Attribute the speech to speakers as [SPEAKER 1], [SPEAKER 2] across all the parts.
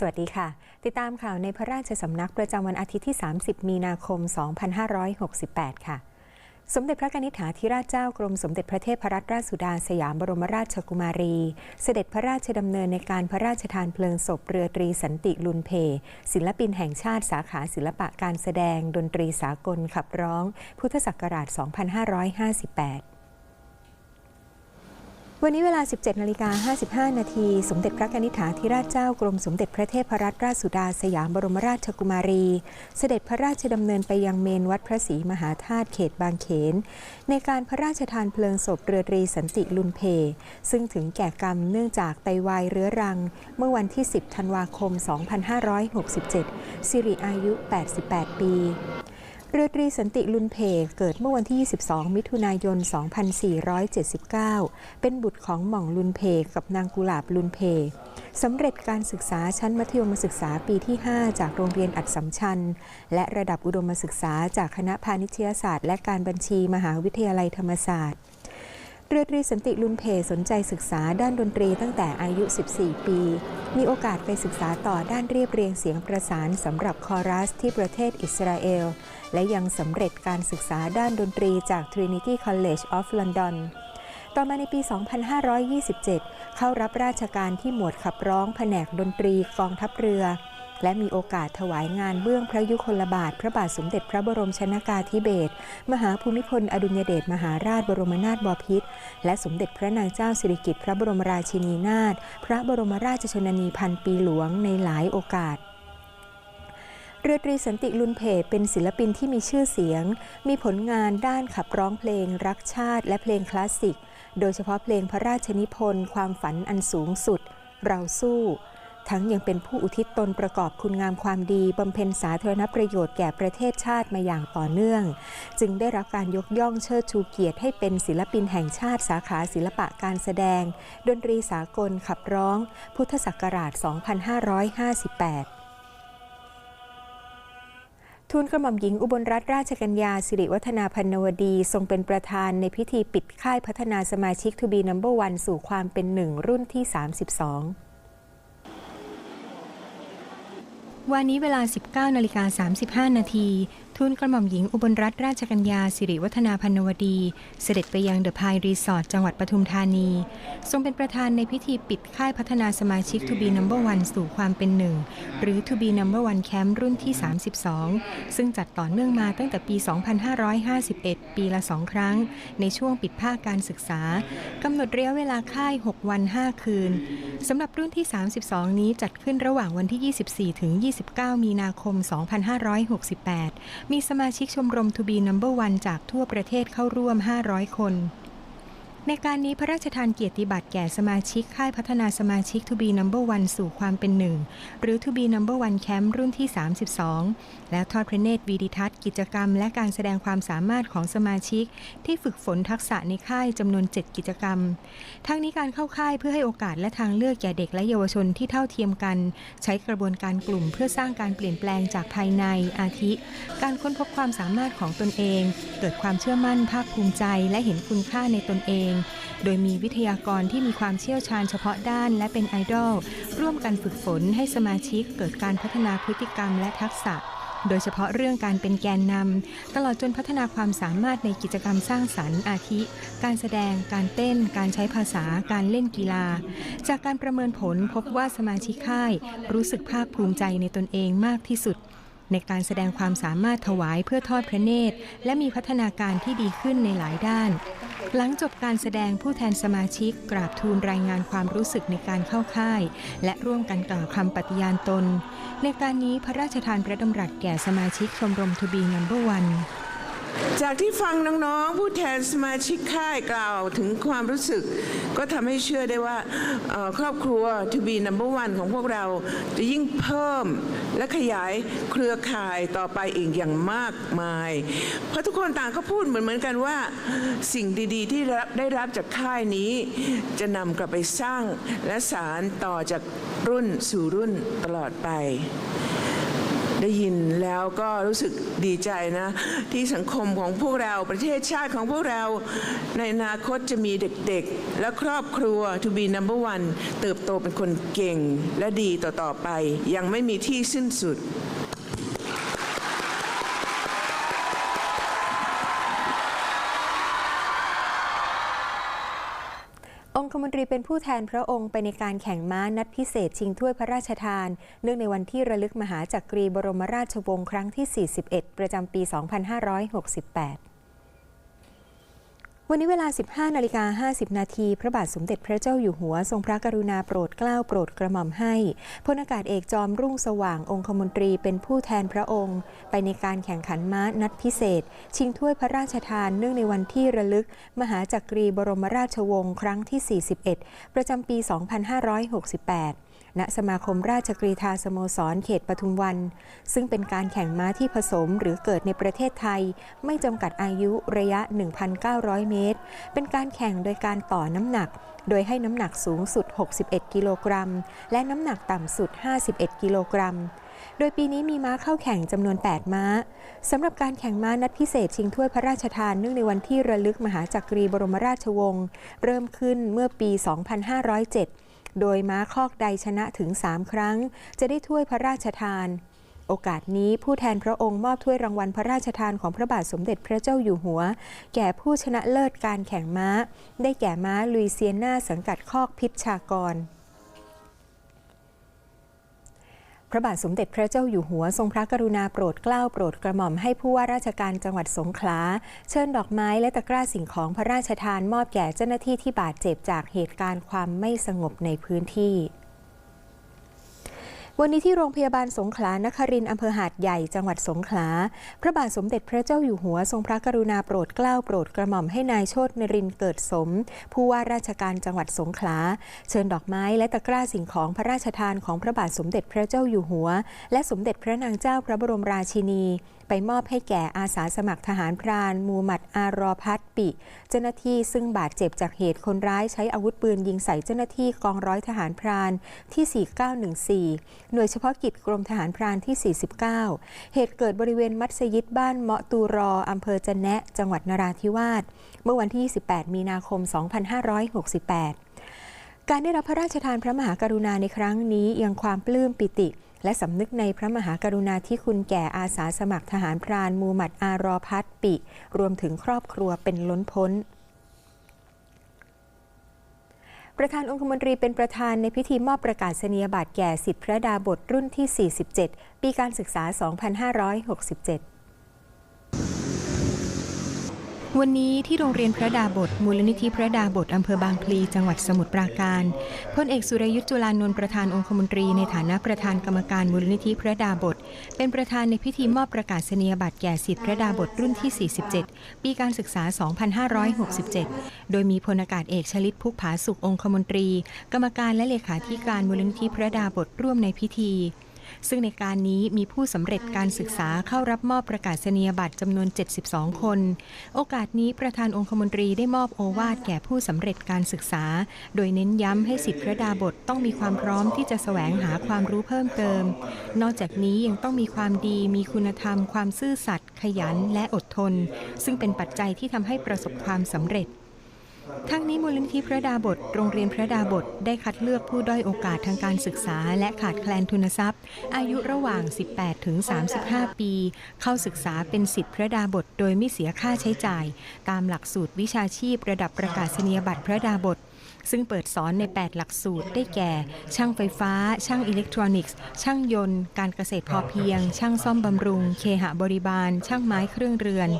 [SPEAKER 1] สวัสดีค่ะ ติดตามข่าวในพระราชสำนักประจำวันอาทิตย์ที่ 30 มีนาคม 2568 ค่ะ สมเด็จพระนิษฐาธิราชเจ้ากรมสมเด็จพระเทพรัตนราชสุดาสยามบรมราชกุมารี เสด็จพระราชดำเนินในการพระราชทานเพลิงศพเรือตรีสันติลุนเพ ศิลปินแห่งชาติสาขาศิลปะการแสดง ดนตรีสากลขับร้อง พุทธศักราช 2558 วันนี้เวลา 17นาฬิกา55 นาที สมเด็จพระนิษฐาธิราชเจ้ากรมสมเด็จพระเทพรัตนราชสุดาสยามบรมราชกุมารี เสด็จพระราชดำเนินไปยังเมนวัดพระศรีมหาธาตุเขตบางเขน ในการพระราชทานเพลิงศพเรือตรีสันติลุนเพ ซึ่งถึงแก่กรรมเนื่องจากไตวายเรื้อรัง เมื่อวันที่ 10 ธันวาคม 2567 สิริอายุ 88 ปี เรือตรีสันติลุนเพเกิดเมื่อวันที่ 22 มิถุนายน 2479 เป็นบุตรของหม่องลุนเพกับนางกุหลาบลุนเพสำเร็จการศึกษาชั้นมัธยมศึกษาปีที่ 5 จากโรงเรียนอัดสำชัญ และระดับอุดมศึกษาจากคณะพาณิชยศาสตร์ และการบัญชีมหาวิทยาลัยธรรมศาสตร์ เรือตรีสันติลุนเพสนใจศึกษาด้านดนตรีตั้งแต่อายุ 14 ปี มีโอกาสไปศึกษาต่อด้านเรียบเรียงเสียงประสานสำหรับคอรัสที่ประเทศอิสราเอล และยังสำเร็จการศึกษาด้านดนตรีจาก Trinity College of London ต่อมาในปี 2527 เข้ารับราชการที่หมวดขับร้องแผนกดนตรีกองทัพเรือ และมีโอกาสถวายงานเบื้องพระยุคลบาท พระบาทสมเด็จพระบรมชนากาธิเบศรมหาภูมิพลอดุลยเดชมหาราชบรมนาถบพิตรและสมเด็จพระนางเจ้าสิริกิติ์พระบรมราชินีนาถพระบรมราชชนนีพันปีหลวงในหลายโอกาสเรือตรีสันติลุนเพเป็นศิลปินที่มีชื่อเสียง มีผลงานด้านขับร้องเพลงรักชาติและเพลงคลาสสิก โดยเฉพาะเพลงพระราชนิพนธ์ ความฝันอันสูงสุด เราสู้ ทั้งยังเป็นผู้อุทิศตนประกอบคุณงามความดีบำเพ็ญสาธารณประโยชน์แก่ประเทศชาติมาอย่างต่อเนื่อง จึงได้รับการยกย่องเชิดชูเกียรติให้เป็นศิลปินแห่งชาติสาขาศิลปะการแสดง ดนตรีสากลขับร้อง พุทธศักราช 2558ทูลกระหม่อมหญิงอุบลรัตนราชกัญญาสิริวัฒนาพันวดี ทรงเป็นประธานในพิธีปิดค่ายพัฒนาสมาชิกทูบีนัมเบอร์วันสู่ความเป็นหนึ่งรุ่นที่ 32 วันนี้เวลา 19นาฬิกา35 นาที ทูลกระหม่อมหญิงอุบลรัตนราชกัญญาสิริวัฒนาพันวดี เสด็จไปยังเดอะพายรีสอร์ทจังหวัดปทุมธานี ทรงเป็นประธานในพิธีปิดค่ายพัฒนาสมาชิก To be number one สู่ความเป็นหนึ่ง หรือ To be number one camp รุ่นที่ 32 ซึ่งจัดต่อเนื่องมาตั้งแต่ปี 2551 ปีละสองครั้ง ในช่วงปิดภาคการศึกษากำหนดระยะเวลาค่าย 6 วัน 5 คืนสำหรับรุ่นที่ 32 นี้จัดขึ้นระหว่างวันที่ 24 ถึง 29 มีนาคม 2568มีสมาชิกชมรมทูบีนัมเบอร์วันจากทั่วประเทศเข้าร่วม 500 คน ในการนี้พระราชทานเกียรติบัตรแก่สมาชิก ค่ายพัฒนาสมาชิก To be number one สู่ความเป็นหนึ่ง หรือ To be number one camp รุ่นที่ 32 และทอดพระเนตรวีดิทัศน์กิจกรรม และการแสดงความสามารถของสมาชิก ที่ฝึกฝนทักษะในค่ายจำนวน 7 กิจกรรม ทั้งนี้การเข้าค่ายเพื่อให้โอกาสและทางเลือกแก่เด็กและเยาวชนที่เท่าเทียมกัน ใช้กระบวนการกลุ่มเพื่อสร้างการเปลี่ยนแปลงจากภายในอาทิ การค้นพบความสามารถของตนเอง เกิดความเชื่อมั่นภาคภูมิใจและเห็นคุณค่าในตนเองโดยมีวิทยากรที่มีความเชี่ยวชาญเฉพาะด้านและเป็นไอดอลร่วมกันฝึกฝนให้สมาชิกเกิดการพัฒนาพฤติกรรมและทักษะ โดยเฉพาะเรื่องการเป็นแกนนำตลอดจนพัฒนาความสามารถในกิจกรรมสร้างสรรค์อาทิ การแสดง การเต้น การใช้ภาษา การเล่นกีฬา จากการประเมินผลพบว่าสมาชิกค่าย รู้สึกภาคภูมิใจในตนเองมากที่สุด ในการแสดงความสามารถถวายเพื่อทอดพระเนตร และมีพัฒนาการที่ดีขึ้นในหลายด้าน หลังจบการแสดงผู้แทนสมาชิกกราบทูลรายงานความรู้สึกในการเข้าค่าย และร่วมกันกล่าวคำปฏิญาณตน ในการนี้พระราชทานพระดำรัสแก่สมาชิกชมรมทูบีนัมเบอร์วัน
[SPEAKER 2] จากที่ฟังน้องๆ ผู้แทนสมาชิกค่ายกล่าวถึงความรู้สึก ก็ทำให้เชื่อได้ว่าครอบครัว To be number one ของพวกเราจะยิ่งเพิ่มและขยายเครือข่ายต่อไปอีกอย่างมากมาย เพราะทุกคนต่างก็พูดเหมือนเหมือนกันว่าสิ่งดีๆ ที่ได้รับจากค่ายนี้ จะนำกลับไปสร้างและสารต่อจากรุ่นสู่รุ่นตลอดไป ได้ยินแล้วก็รู้สึกดีใจนะ ที่สังคมของพวกเราประเทศชาติของพวกเรา ในอนาคตจะมีเด็กๆ และครอบครัว to be number one เติบโตเป็นคนเก่งและดีต่อๆไป ยังไม่มีที่สิ้นสุด
[SPEAKER 1] องคมนตรีเป็นผู้แทนพระองค์ไปในการแข่งม้านัดพิเศษชิงถ้วยพระราชทาน เนื่องในวันที่ระลึกมหาจักรีบรมราชวงศ์ครั้งที่ 41 ประจำปี 2568 วันนี้เวลา 15นาฬิกา50 นาที พระบาทสมเด็จพระเจ้าอยู่หัว ทรงพระกรุณาโปรดเกล้าโปรดกระหม่อมให้ พลอากาศเอกจอมรุ่งสว่างองคมนตรีเป็นผู้แทนพระองค์ ไปในการแข่งขันม้านัดพิเศษ ชิงถ้วยพระราชทานเนื่องในวันที่ระลึก มหาจักรีบรมราชวงศ์ครั้งที่ 41 ประจำปี 2568 ณสมาคมราชกรีธาสโมสรเขตปทุมวัน ซึ่งเป็นการแข่งม้าที่ผสมหรือเกิดในประเทศไทย ไม่จำกัดอายุระยะ 1,900 เมตร เป็นการแข่งโดยการต่อน้ำหนัก โดยให้น้ำหนักสูงสุด 61 กิโลกรัม และน้ำหนักต่ำสุด 51 กิโลกรัมโดยปีนี้มีม้าเข้าแข่งจำนวน 8 ม้า สำหรับการแข่งม้านัดพิเศษชิงถ้วยพระราชทานเนื่องในวันที่ระลึกมหาจักรีบรมราชวงศ์เริ่มขึ้นเมื่อปี 2507 โดยม้าคอกใดชนะถึง 3 ครั้ง จะได้ถ้วยพระราชทาน โอกาสนี้ผู้แทนพระองค์มอบถ้วยรางวัลพระราชทานของพระบาทสมเด็จพระเจ้าอยู่หัว แก่ผู้ชนะเลิศการแข่งม้า ได้แก่ม้าลุยเซียนาสังกัดคอกพิชชากร พระบาทสมเด็จพระเจ้าอยู่หัวทรงพระกรุณาโปรดเกล้าโปรดกระหม่อมให้ผู้ว่าราชการจังหวัดสงขลา เชิญดอกไม้และตะกร้าสิ่งของพระราชทานมอบแก่เจ้าหน้าที่ที่บาดเจ็บจากเหตุการณ์ความไม่สงบในพื้นที่ วันนี้ที่โรงพยาบาลสงขลานครินทร์อำเภอหาดใหญ่จังหวัดสงขลา พระบาทสมเด็จพระเจ้าอยู่หัวทรงพระกรุณาโปรดเกล้าโปรดกระหม่อมให้นายโชตนรินเกิดสม ผู้ว่าราชการจังหวัดสงขลา เชิญดอกไม้และตะกร้าสิ่งของพระราชทานของพระบาทสมเด็จพระเจ้าอยู่หัว และสมเด็จพระนางเจ้าพระบรมราชินี ไปมอบให้แก่อาสาสมัครทหารพราน มูหมัดอารอพัดปิ เจ้าหน้าที่ซึ่งบาดเจ็บจากเหตุคนร้ายใช้อาวุธปืนยิงใส่เจ้าหน้าที่กองร้อยทหารพรานที่ 4914หน่วยเฉพาะกิจกรมทหารพรานที่ 49 เหตุเกิดบริเวณมัสยิดบ้านเมาะตูรออำเภอจะแนะจังหวัดนราธิวาสเมื่อวันที่ 28 มีนาคม 2568การได้รับพระราชทานพระมหากรุณาในครั้งนี้ยังความปลื้มปิติ และสำนึกในพระมหากรุณาธิคุณแก่อาสาสมัครทหารพรานมูหมัดอารอพัดปิ รวมถึงครอบครัวเป็นล้นพ้น ประธานองคมนตรีเป็นประธานในพิธีมอบประกาศนียบัตรแก่สิทธิพระดาบทรุ่นที่ 47 ปีการศึกษา 2567 วันนี้ที่โรงเรียนพระดาบทมูลนิธิพระดาบทอำเภอบางพลีจังหวัดสมุทรปราการพลเอกสุรยุทธ์จุลานนท์ประธานองคมนตรีในฐานะประธานกรรมการมูลนิธิพระดาบท เป็นประธานในพิธีมอบประกาศนียบัตรแก่สิทธิพระดาบทรุ่นที่ 47 ปีการศึกษา 2567 โดยมีพลอากาศเอกชลิตพุกผาสุของคมนตรี กรรมการและเลขาธิการมูลนิธิพระดาบทร่วมในพิธี ซึ่งในการนี้มีผู้สำเร็จการศึกษาเข้ารับมอบประกาศนียบัตรจำนวน 72 คน โอกาสนี้ประธานองคมนตรีได้มอบโอวาทแก่ผู้สำเร็จการศึกษา โดยเน้นย้ำให้สิทธิพระดาบทต้องมีความพร้อมที่จะแสวงหาความรู้เพิ่มเติม นอกจากนี้ยังต้องมีความดีมีคุณธรรม ความซื่อสัตย์ขยันและอดทน ซึ่งเป็นปัจจัยที่ทำให้ประสบความสำเร็จ ทั้งนี้มูลนิธิพระดาบท โรงเรียนพระดาบท ได้คัดเลือกผู้ด้อยโอกาสทางการศึกษา และขาดแคลนทุนทรัพย์ อายุระหว่าง 18 ถึง 35 ปี เข้าศึกษาเป็นสิทธิพระดาบท โดยไม่เสียค่าใช้จ่าย ตามหลักสูตรวิชาชีพระดับประกาศนียบัตรพระดาบทซึ่งเปิดสอนใน 8 หลักสูตรได้แก่ ช่างไฟฟ้า ช่างอิเล็กทรอนิกส์ ช่างยนต์ การเกษตรพอเพียง ช่างซ่อมบำรุง เคหะบริบาล ช่างไม้เครื่องเรือน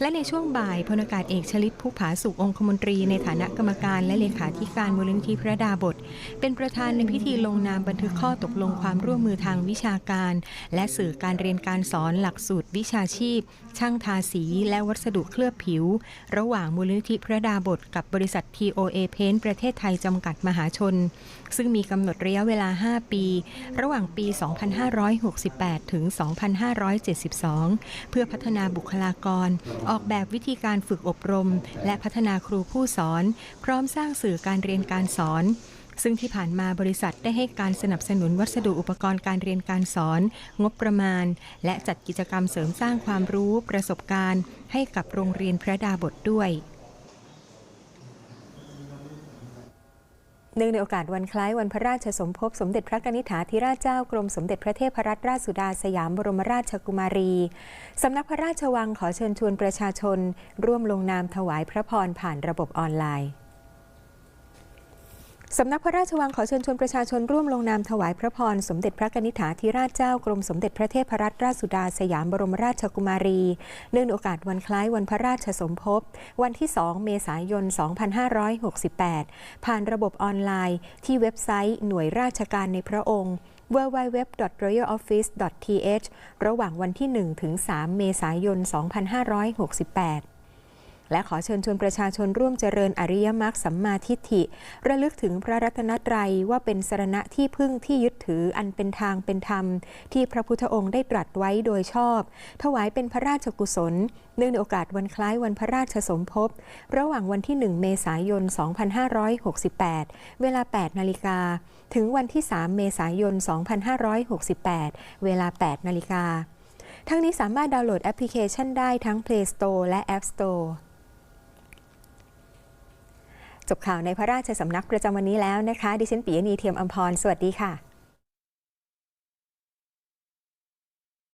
[SPEAKER 1] และในช่วงบ่ายพลอากาศเอกชลิตภูผาสุของคมนตรี ในฐานะกรรมการและเลขาธิการมูลนิธิพระดาบท เป็นประธานในพิธีลงนามบันทึกข้อตกลงความร่วมมือทางวิชาการ และสื่อการเรียนการสอนหลักสูตรวิชาชีพช่างทาสีและวัสดุเคลือบผิว ระหว่างมูลนิธิพระดาบทกับบริษัท TOA Paint ประเทศไทยจำกัดมหาชน ซึ่งมีกำหนดระยะเวลา 5 ปี ระหว่างปี 2568 ถึง 2572 เพื่อพัฒนาบุคลากร ออกแบบวิธีการฝึกอบรม และพัฒนาครูผู้สอน พร้อมสร้างสื่อการเรียนการสอน ซึ่งที่ผ่านมาบริษัทได้ให้การสนับสนุนวัสดุอุปกรณ์การเรียนการสอน งบประมาณ และจัดกิจกรรมเสริมสร้างความรู้ประสบการณ์ ให้กับโรงเรียนพระดาบทด้วยเนื่องในโอกาสวันคล้ายวันพระราชสมภพสมเด็จพระกนิษฐาธิราชเจ้ากรมสมเด็จพระเทพรัตนราชสุดาสยามบรมราชกุมารี สำนักพระราชวังขอเชิญชวนประชาชน ร่วมลงนามถวายพระพรผ่านระบบออนไลน์ สำนักพระราชวังขอเชิญชวนประชาชนร่วมลงนามถวายพระพร สมเด็จพระกนิษฐาธิราชเจ้ากรมสมเด็จพระเทพรัตนราชสุดาสยามบรมราชกุมารี เนื่องในโอกาสวันคล้ายวันพระราชสมภพ วันที่ 2 เมษายน 2568 ผ่านระบบออนไลน์ ที่เว็บไซต์หน่วยราชการในพระองค์ www.royaloffice.th ระหว่างวันที่ 1 ถึง 3 เมษายน 2568 และขอเชิญชวนประชาชนร่วมเจริญอริยมรรคสัมมาทิฏฐิ ระลึกถึงพระรัตนตรัยว่าเป็นสรณะที่พึ่งที่ยึดถืออันเป็นทางเป็นธรรม ที่พระพุทธองค์ได้ตรัสไว้โดยชอบ ถวายเป็นพระราชกุศล เนื่องในโอกาสวันคล้ายวันพระราชสมภพ ระหว่างวันที่ 1 เมษายน 2568 เวลา 8 นาฬิกา ถึงวันที่ 3 เมษายน 2568 เวลา 8 นาฬิกาทั้งนี้สามารถดาวน์โหลดแอปพลิเคชันได้ทั้ง Play Store และ App Store จบข่าวในพระราชสำนักประจำวันนี้แล้วนะคะ ดิฉันปิยนีเทียมอัมพร สวัสดีค่ะ